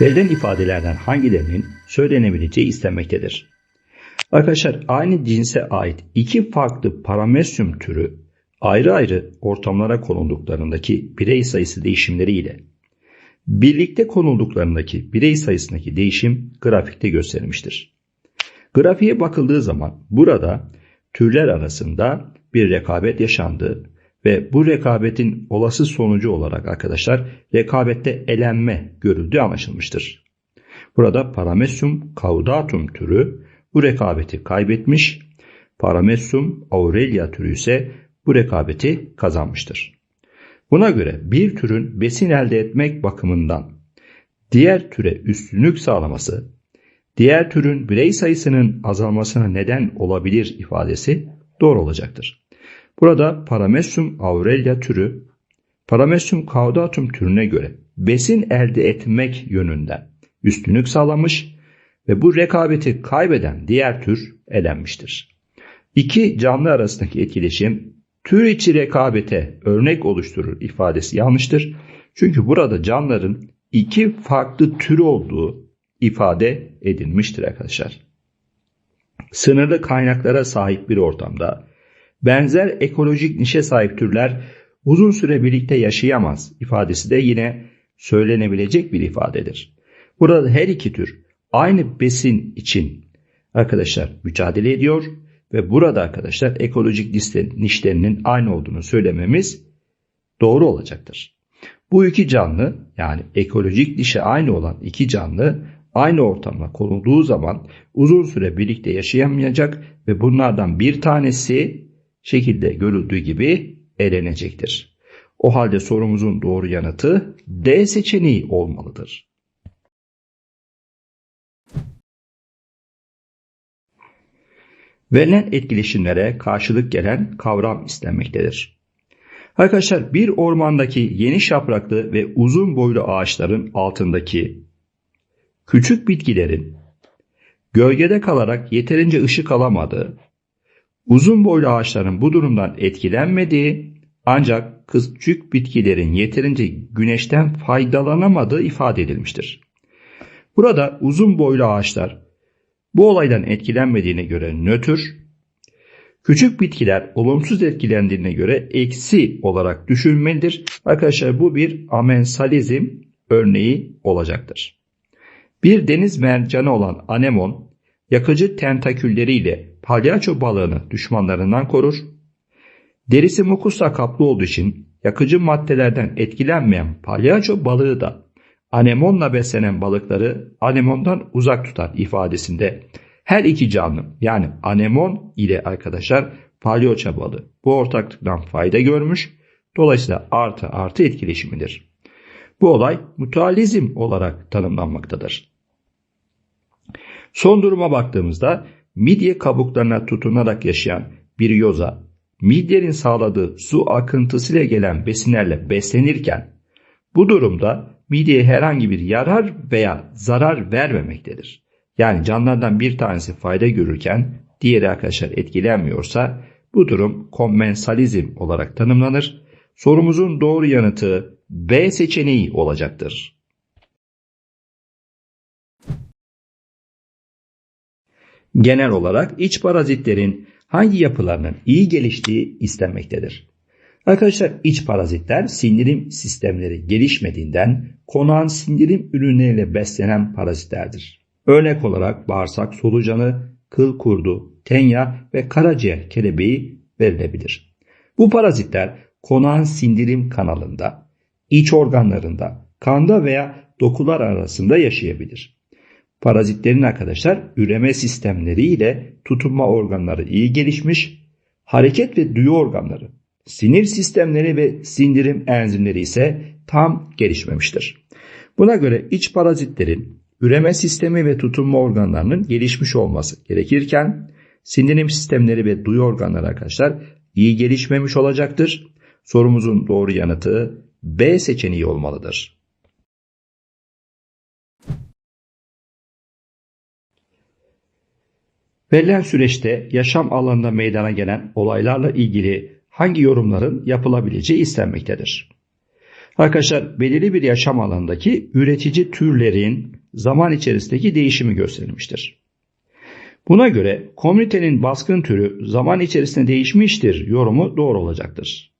Verilen ifadelerden hangilerinin söylenebileceği istenmektedir. Arkadaşlar aynı cinse ait iki farklı paramesyum türü ayrı ayrı ortamlara konulduklarındaki birey sayısı değişimleri ile birlikte konulduklarındaki birey sayısındaki değişim grafikte gösterilmiştir. Grafiğe bakıldığı zaman burada türler arasında bir rekabet yaşandığı ve bu rekabetin olası sonucu olarak arkadaşlar rekabette elenme görüldüğü anlaşılmıştır. Burada Paramecium caudatum türü bu rekabeti kaybetmiş, Paramecium aurelia türü ise bu rekabeti kazanmıştır. Buna göre bir türün besin elde etmek bakımından diğer türe üstünlük sağlaması, diğer türün birey sayısının azalmasına neden olabilir ifadesi doğru olacaktır. Burada Paramecium aurelia türü Paramecium caudatum türüne göre besin elde etmek yönünden üstünlük sağlamış ve bu rekabeti kaybeden diğer tür elenmiştir. İki canlı arasındaki etkileşim tür içi rekabete örnek oluşturur ifadesi yanlıştır. Çünkü burada canlıların iki farklı tür olduğu ifade edilmiştir arkadaşlar. Sınırlı kaynaklara sahip bir ortamda benzer ekolojik nişe sahip türler uzun süre birlikte yaşayamaz ifadesi de yine söylenebilecek bir ifadedir. Burada her iki tür aynı besin için arkadaşlar mücadele ediyor ve burada arkadaşlar ekolojik nişlerinin aynı olduğunu söylememiz doğru olacaktır. Bu iki canlı yani ekolojik dişe aynı olan iki canlı aynı ortamda konulduğu zaman uzun süre birlikte yaşayamayacak ve bunlardan bir tanesi şekilde görüldüğü gibi elenecektir. O halde sorumuzun doğru yanıtı D seçeneği olmalıdır. Verilen etkileşimlere karşılık gelen kavram istenmektedir. Arkadaşlar bir ormandaki yeni yapraklı ve uzun boylu ağaçların altındaki küçük bitkilerin gölgede kalarak yeterince ışık alamadığı, uzun boylu ağaçların bu durumdan etkilenmediği ancak küçük bitkilerin yeterince güneşten faydalanamadığı ifade edilmiştir. Burada uzun boylu ağaçlar bu olaydan etkilenmediğine göre nötr, küçük bitkiler olumsuz etkilendiğine göre eksi olarak düşünmelidir. Arkadaşlar bu bir amensalizm örneği olacaktır. Bir deniz mercanı olan anemon yakıcı tentakülleriyle palyaço balığını düşmanlarından korur. Derisi mukusla kaplı olduğu için yakıcı maddelerden etkilenmeyen palyaço balığı da anemonla beslenen balıkları anemondan uzak tutar ifadesinde her iki canlı yani anemon ile arkadaşlar palyaço balığı bu ortaklıktan fayda görmüş. Dolayısıyla artı artı etkileşimidir. Bu olay mutualizm olarak tanımlanmaktadır. Son duruma baktığımızda midye kabuklarına tutunarak yaşayan bir yoza midyenin sağladığı su akıntısıyla gelen besinlerle beslenirken bu durumda mideye herhangi bir yarar veya zarar vermemektedir. Yani canlılardan bir tanesi fayda görürken diğeri arkadaşlar etkilenmiyorsa bu durum kommensalizm olarak tanımlanır. Sorumuzun doğru yanıtı B seçeneği olacaktır. Genel olarak iç parazitlerin hangi yapılarının iyi geliştiği istenmektedir. Arkadaşlar iç parazitler sindirim sistemleri gelişmediğinden konağın sindirim ürünleriyle beslenen parazitlerdir. Örnek olarak bağırsak solucanı, kıl kurdu, tenya ve karaciğer kelebeği verilebilir. Bu parazitler konağın sindirim kanalında, iç organlarında, kanda veya dokular arasında yaşayabilir. Parazitlerin arkadaşlar üreme sistemleri ile tutunma organları iyi gelişmiş, hareket ve duyu organları, sinir sistemleri ve sindirim enzimleri ise tam gelişmemiştir. Buna göre iç parazitlerin üreme sistemi ve tutunma organlarının gelişmiş olması gerekirken sindirim sistemleri ve duyu organları arkadaşlar iyi gelişmemiş olacaktır. Sorumuzun doğru yanıtı B seçeneği olmalıdır. Verilen süreçte yaşam alanında meydana gelen olaylarla ilgili hangi yorumların yapılabileceği istenmektedir. Arkadaşlar belirli bir yaşam alanındaki üretici türlerin zaman içerisindeki değişimi gösterilmiştir. Buna göre komünitenin baskın türü zaman içerisinde değişmiştir yorumu doğru olacaktır.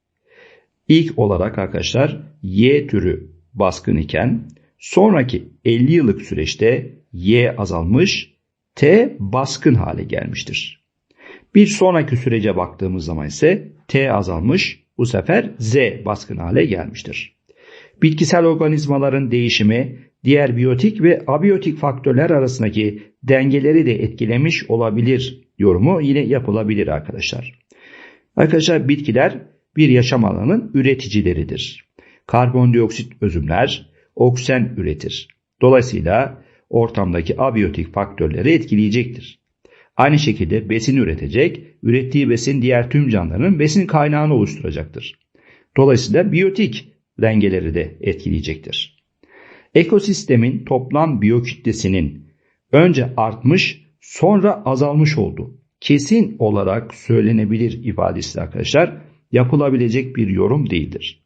İlk olarak arkadaşlar Y türü baskın iken sonraki 50 yıllık süreçte Y azalmış, T baskın hale gelmiştir. Bir sonraki sürece baktığımız zaman ise T azalmış, bu sefer Z baskın hale gelmiştir. Bitkisel organizmaların değişimi diğer biyotik ve abiyotik faktörler arasındaki dengeleri de etkilemiş olabilir yorumu yine yapılabilir arkadaşlar. Arkadaşlar bitkiler bir yaşam alanının üreticileridir. Karbondioksit özümler oksijen üretir. Dolayısıyla ortamdaki abiyotik faktörleri etkileyecektir. Aynı şekilde besin üretecek, ürettiği besin diğer tüm canlıların besin kaynağını oluşturacaktır. Dolayısıyla biyotik dengeleri de etkileyecektir. Ekosistemin toplam biyokütlesinin önce artmış sonra azalmış olduğu kesin olarak söylenebilir ifadesi arkadaşlar yapılabilecek bir yorum değildir.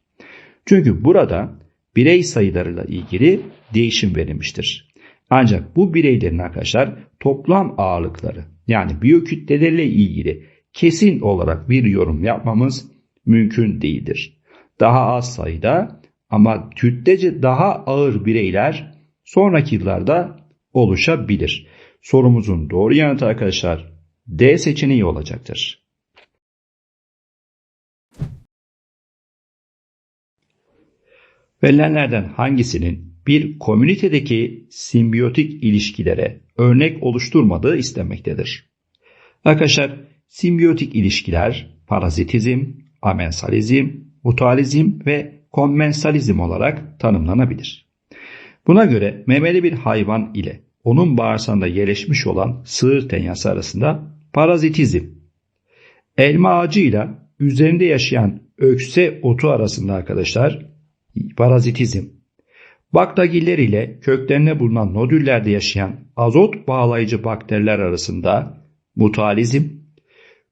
Çünkü burada birey sayılarıyla ilgili değişim verilmiştir. Ancak bu bireylerin arkadaşlar toplam ağırlıkları yani biyokütleleriyle ilgili kesin olarak bir yorum yapmamız mümkün değildir. Daha az sayıda ama kütlece daha ağır bireyler sonraki yıllarda oluşabilir. Sorumuzun doğru yanıtı arkadaşlar D seçeneği olacaktır. Verilenlerden hangisinin bir komünitedeki simbiyotik ilişkilere örnek oluşturmadığı istenmektedir? Arkadaşlar simbiyotik ilişkiler parazitizm, amensalizm, mutualizm ve kommensalizm olarak tanımlanabilir. Buna göre memeli bir hayvan ile onun bağırsağında yerleşmiş olan sığır tenyası arasında parazitizm, elma ağacıyla üzerinde yaşayan ökse otu arasında arkadaşlar parazitizm, baktagiller ile köklerine bulunan nodüllerde yaşayan azot bağlayıcı bakteriler arasında mutualizm,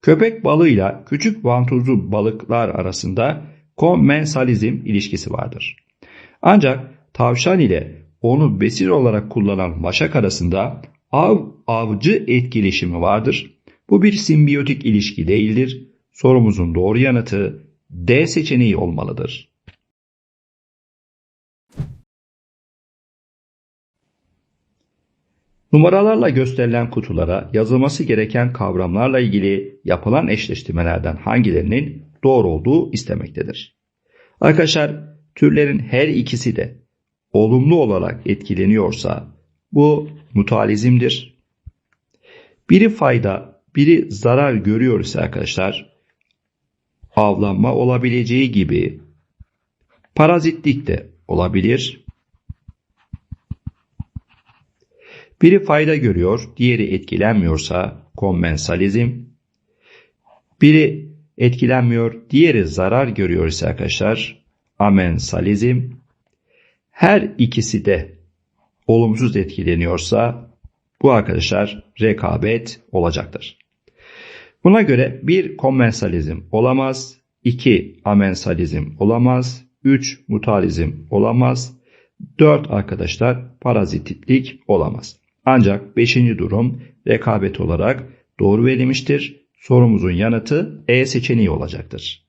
köpek balığıyla küçük vantuzlu balıklar arasında kommensalizm ilişkisi vardır. Ancak tavşan ile onu besin olarak kullanan maşak arasında av avcı etkileşimi vardır. Bu bir simbiyotik ilişki değildir. Sorumuzun doğru yanıtı D seçeneği olmalıdır. Numaralarla gösterilen kutulara yazılması gereken kavramlarla ilgili yapılan eşleştirmelerden hangilerinin doğru olduğu istemektedir. Arkadaşlar türlerin her ikisi de olumlu olarak etkileniyorsa bu mutualizmdir. Biri fayda, biri zarar görüyor ise arkadaşlar avlanma olabileceği gibi parazitlik de olabilir. Biri fayda görüyor, diğeri etkilenmiyorsa kommensalizm. Biri etkilenmiyor, diğeri zarar görüyor ise arkadaşlar amensalizm. Her ikisi de olumsuz etkileniyorsa bu arkadaşlar rekabet olacaktır. Buna göre bir kommensalizm olamaz, iki amensalizm olamaz, üç mutalizm olamaz, dört arkadaşlar parazitlik olamaz. Ancak beşinci durum rekabet olarak doğru verilmiştir. Sorumuzun yanıtı E seçeneği olacaktır.